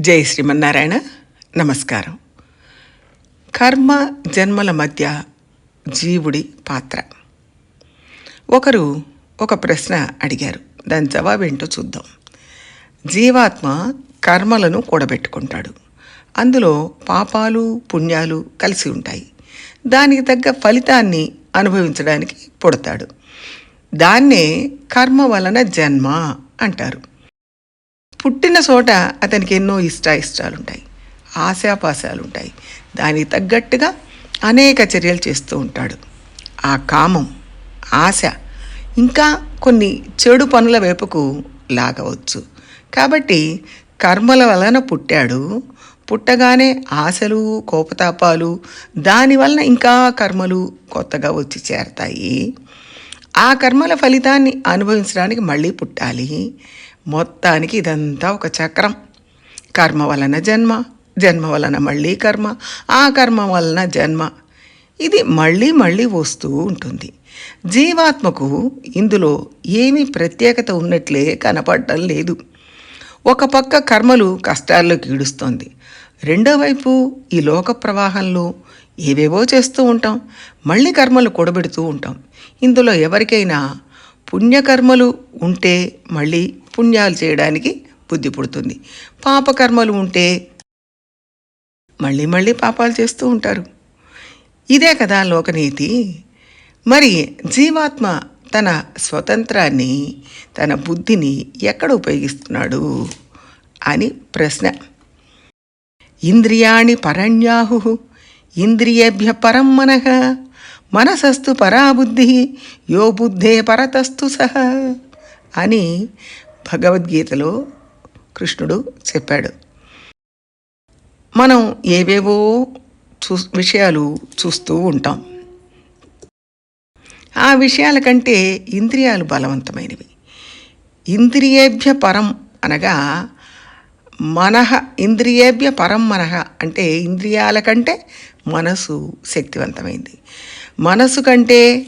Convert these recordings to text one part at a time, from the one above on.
జై శ్రీమన్నారాయణ. నమస్కారం. కర్మ జన్మల మధ్య జీవుడి పాత్ర. ఒకరు ఒక ప్రశ్న అడిగారు. దాని జవాబు ఏంటో చూద్దాం. జీవాత్మ కర్మలను కూడబెట్టుకుంటాడు. అందులో పాపాలు పుణ్యాలు కలిసి ఉంటాయి. దానికి తగ్గ ఫలితాన్ని అనుభవించడానికి పుడతాడు. దాన్నే కర్మ వలన జన్మ అంటారు. పుట్టిన చోట అతనికి ఎన్నో ఇష్టాయిష్టాలు ఉంటాయి ఆశాపాశాలు ఉంటాయి దానికి తగ్గట్టుగా అనేక చర్యలు చేస్తూ ఉంటాడు. ఆ కామం ఆశ ఇంకా కొన్ని చెడు పనుల వైపుకు లాగవచ్చు. కాబట్టి కర్మల వలన పుట్టాడు. పుట్టగానే ఆశలు కోపతాపాలు దానివలన ఇంకా కర్మలు కొత్తగా వచ్చి చేరతాయి. ఆ కర్మల ఫలితాన్ని అనుభవించడానికి మళ్ళీ పుట్టాలి. మొత్తానికి ఇదంతా ఒక చక్రం. కర్మ వలన జన్మ జన్మ వలన మళ్ళీ కర్మ ఆ కర్మ వలన జన్మ. ఇది మళ్ళీ మళ్ళీ వస్తూ ఉంటుంది. జీవాత్మకు ఇందులో ఏమీ ప్రత్యేకత ఉన్నట్లే కనపడటం లేదు. ఒక పక్క కర్మలు కష్టాల్లోకి ఈడుస్తోంది. రెండో వైపు ఈ లోక ప్రవాహంలో ఏవేవో చేస్తూ ఉంటాం. మళ్ళీ కర్మలు కూడబెడుతూ ఉంటాం. ఇందులో ఎవరికైనా పుణ్యకర్మలు ఉంటే మళ్ళీ పుణ్యాలు చేయడానికి బుద్ధి పుడుతుంది. పాపకర్మలు ఉంటే మళ్ళీ మళ్ళీ పాపాలు చేస్తూ ఉంటారు. ఇదే కదా లోకనీతి. మరి జీవాత్మ తన స్వతంత్రాన్ని తన బుద్ధిని ఎక్కడ ఉపయోగిస్తున్నాడు అని ప్రశ్న. ఇంద్రియాణి పరణ్యాహు ఇంద్రియేభ్య పరం మనః. మనసస్తు పరాబుద్ధి. యో బుద్ధే పరతస్తు సహ అని భగవద్గీతలో కృష్ణుడు చెప్పాడు. మనం ఏవేవో చూ విషయాలు చూస్తూ ఉంటాం. ఆ విషయాల కంటే ఇంద్రియాలు బలవంతమైనవి. ఇంద్రియేభ్య పరం అనగా మనహ ఇంద్రియేభ్య పరం మనహ అంటే ఇంద్రియాల కంటే మనసు శక్తివంతమైంది. మనసు కంటే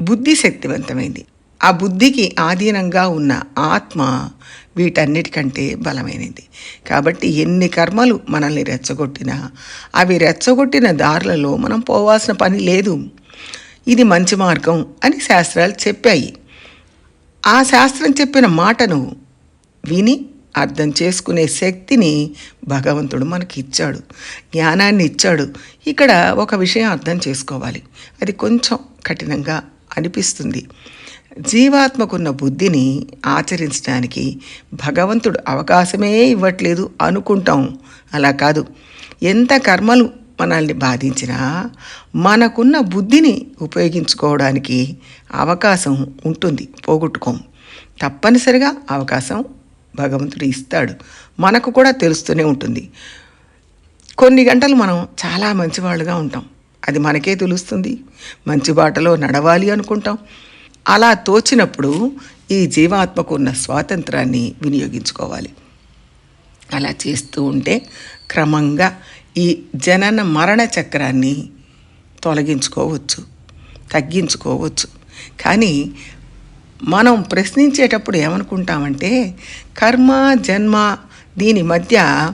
బుద్ధి శక్తివంతమైంది. ఆ బుద్ధికి ఆధీనంగా ఉన్న ఆత్మ వీటన్నిటికంటే బలమైనది. కాబట్టి ఎన్ని కర్మలు మనల్ని రెచ్చగొట్టినా అవి రెచ్చగొట్టిన దారులలో మనం పోవాల్సిన పని లేదు. ఇది మంచి మార్గం అని శాస్త్రాలు చెప్పాయి. ఆ శాస్త్రం చెప్పిన మాటను విని అర్థం చేసుకునే శక్తిని భగవంతుడు మనకి ఇచ్చాడు జ్ఞానాన్ని ఇచ్చాడు ఇక్కడ ఒక విషయం అర్థం చేసుకోవాలి. అది కొంచెం కఠినంగా అనిపిస్తుంది. జీవాత్మకున్న బుద్ధిని ఆచరించడానికి భగవంతుడు అవకాశమే ఇవ్వట్లేదు అనుకుంటాం. అలా కాదు. ఎంత కర్మలు మనల్ని బాధించినా మనకున్న బుద్ధిని ఉపయోగించుకోవడానికి అవకాశం ఉంటుంది. పోగొట్టుకోం. తప్పనిసరిగా అవకాశం భగవంతుడు ఇస్తాడు. మనకు కూడా తెలుస్తూనే ఉంటుంది. కొన్ని గంటలు మనం చాలా మంచివాళ్ళుగా ఉంటాం. అది మనకే తెలుస్తుంది. మంచి బాటలో నడవాలి అనుకుంటాం. అలా తోచినప్పుడు ఈ జీవాత్మకు ఉన్న స్వాతంత్రాన్ని వినియోగించుకోవాలి. అలా చేస్తూ ఉంటే క్రమంగా ఈ జనన మరణ చక్రాన్ని తొలగించుకోవచ్చు. తగ్గించుకోవచ్చు. కానీ మనం ప్రశ్నించేటప్పుడు ఏమనుకుంటామంటే కర్మ జన్మ దీని మధ్య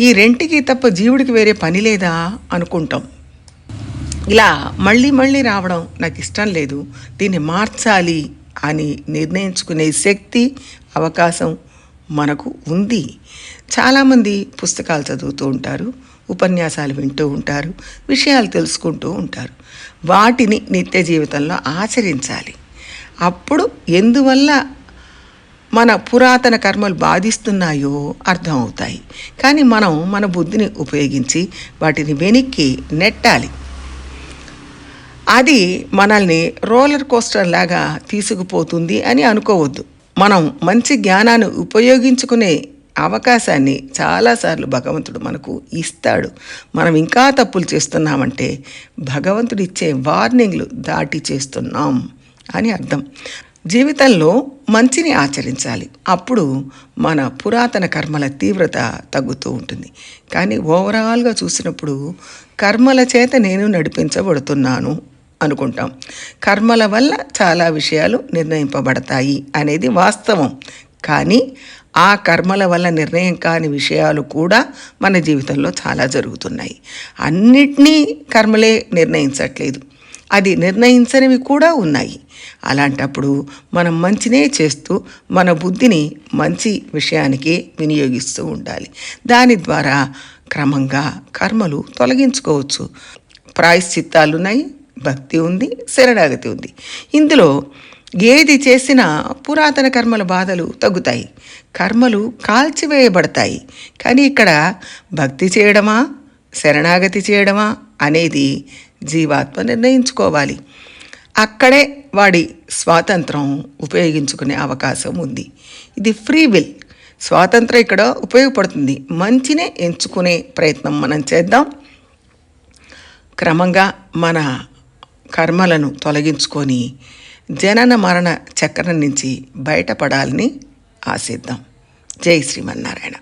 ఈ రెంటికి తప్ప జీవుడికి వేరే పని లేదా అనుకుంటాం. ఇలా మళ్ళీ మళ్ళీ రావడం నాకు ఇష్టం లేదు. దీన్ని మార్చాలి అని నిర్ణయించుకునే శక్తి అవకాశం మనకు ఉంది. చాలామంది పుస్తకాలు చదువుతూ ఉంటారు ఉపన్యాసాలు వింటూ ఉంటారు విషయాలు తెలుసుకుంటూ ఉంటారు. వాటిని నిత్య జీవితంలో ఆచరించాలి. అప్పుడు ఎందువల్ల మన పురాతన కర్మలు బాధిస్తున్నాయో అర్థమవుతాయి కానీ మనం మన బుద్ధిని ఉపయోగించి వాటిని వెనక్కి నెట్టాలి. అది మనల్ని రోలర్ కోస్టర్ లాగా తీసుకుపోతుంది అని అనుకోవద్దు. మనం మంచి జ్ఞానాన్ని ఉపయోగించుకునే అవకాశాన్ని చాలాసార్లు భగవంతుడు మనకు ఇస్తాడు. మనం ఇంకా తప్పులు చేస్తున్నామంటే భగవంతుడు ఇచ్చే వార్నింగ్లు దాటి చేస్తున్నాం. అని అర్థం. జీవితంలో మంచిని ఆచరించాలి. అప్పుడు మన పురాతన కర్మల తీవ్రత తగ్గుతూ ఉంటుంది. కానీ ఓవరాల్గా చూసినప్పుడు కర్మల చేత నేను నడిపించబడుతున్నాను అనుకుంటాం. కర్మల వల్ల చాలా విషయాలు నిర్ణయింపబడతాయి అనేది వాస్తవం. కానీ ఆ కర్మల వల్ల నిర్ణయం కాని విషయాలు కూడా మన జీవితంలో చాలా జరుగుతున్నాయి. అన్నిటినీ కర్మలే నిర్ణయించట్లేదు. అది నిర్ణయించనివి కూడా ఉన్నాయి. అలాంటప్పుడు మనం మంచినే చేస్తూ మన బుద్ధిని మంచి విషయానికి వినియోగిస్తూ ఉండాలి. దాని ద్వారా క్రమంగా కర్మలు తొలగించుకోవచ్చు. ప్రాయశ్చిత్తాలు ఉన్నాయి భక్తి ఉంది శరణాగతి ఉంది. ఇందులో ఏది చేసినా పురాతన కర్మల బాధలు తగ్గుతాయి. కర్మలు కాల్చివేయబడతాయి. కానీ ఇక్కడ భక్తి చేయడమా శరణాగతి చేయడమా అనేది జీవాత్మ నిర్ణయించుకోవాలి. అక్కడే వాడి స్వాతంత్రం ఉపయోగించుకునే అవకాశం ఉంది. ఇది ఫ్రీ విల్. స్వాతంత్రం ఇక్కడ ఉపయోగపడుతుంది. మంచినే ఎంచుకునే ప్రయత్నం మనం చేద్దాం. క్రమంగా మన కర్మలను తొలగించుకొని జనన మరణ చక్రం నుంచి బయటపడాలని ఆశిద్దాం. జై శ్రీమన్నారాయణ.